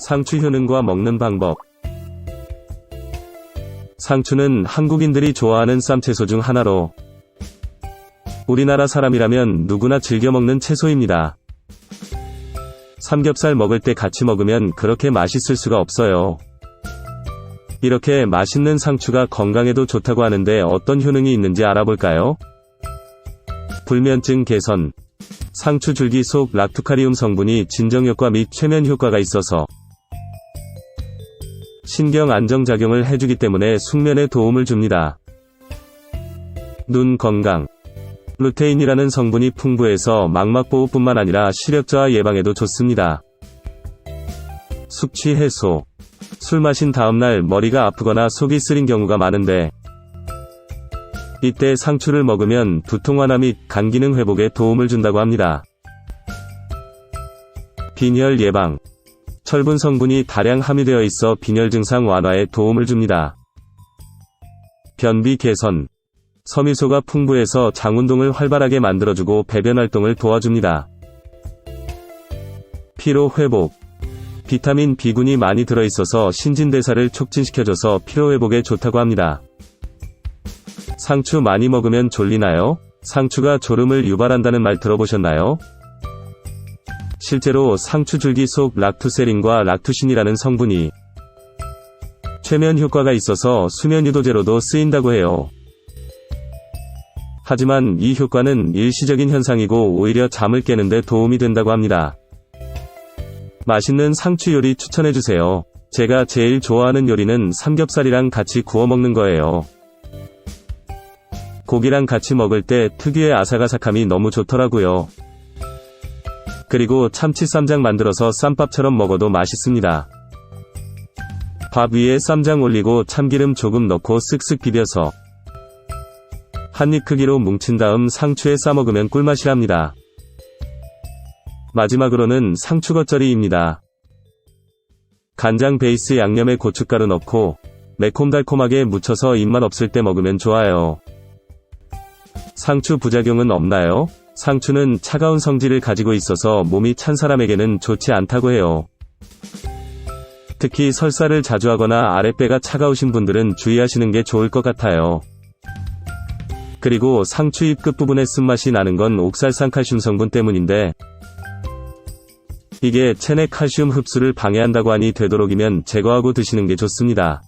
상추 효능과 먹는 방법. 상추는 한국인들이 좋아하는 쌈채소 중 하나로 우리나라 사람이라면 누구나 즐겨 먹는 채소입니다. 삼겹살 먹을 때 같이 먹으면 그렇게 맛있을 수가 없어요. 이렇게 맛있는 상추가 건강에도 좋다고 하는데 어떤 효능이 있는지 알아볼까요? 불면증 개선. 상추 줄기 속 락투카리움 성분이 진정 효과 및 최면 효과가 있어서 신경 안정작용을 해주기 때문에 숙면에 도움을 줍니다. 눈 건강. 루테인이라는 성분이 풍부해서 망막 보호뿐만 아니라 시력 저하 예방에도 좋습니다. 숙취 해소. 술 마신 다음날 머리가 아프거나 속이 쓰린 경우가 많은데 이때 상추를 먹으면 두통 완화 및 간 기능 회복에 도움을 준다고 합니다. 빈혈 예방. 철분 성분이 다량 함유되어 있어 빈혈 증상 완화에 도움을 줍니다. 변비 개선. 섬유소가 풍부해서 장 운동을 활발하게 만들어주고 배변 활동을 도와줍니다. 피로 회복. 비타민 B군이 많이 들어있어서 신진대사를 촉진시켜줘서 피로회복에 좋다고 합니다. 상추 많이 먹으면 졸리나요? 상추가 졸음을 유발한다는 말 들어보셨나요? 실제로 상추 줄기 속 락투세린과 락투신이라는 성분이 최면 효과가 있어서 수면 유도제로도 쓰인다고 해요. 하지만 이 효과는 일시적인 현상이고 오히려 잠을 깨는데 도움이 된다고 합니다. 맛있는 상추 요리 추천해주세요. 제가 제일 좋아하는 요리는 삼겹살이랑 같이 구워 먹는 거예요. 고기랑 같이 먹을 때 특유의 아삭아삭함이 너무 좋더라고요. 그리고 참치 쌈장 만들어서 쌈밥처럼 먹어도 맛있습니다. 밥 위에 쌈장 올리고 참기름 조금 넣고 쓱쓱 비벼서 한입 크기로 뭉친 다음 상추에 싸먹으면 꿀맛이랍니다. 마지막으로는 상추 겉절이입니다. 간장 베이스 양념에 고춧가루 넣고 매콤달콤하게 무쳐서 입맛 없을 때 먹으면 좋아요. 상추 부작용은 없나요? 상추는 차가운 성질을 가지고 있어서 몸이 찬 사람에게는 좋지 않다고 해요. 특히 설사를 자주 하거나 아랫배가 차가우신 분들은 주의하시는 게 좋을 것 같아요. 그리고 상추 잎 끝부분에 쓴맛이 나는 건 옥살산 칼슘 성분 때문인데 이게 체내 칼슘 흡수를 방해한다고 하니 되도록이면 제거하고 드시는 게 좋습니다.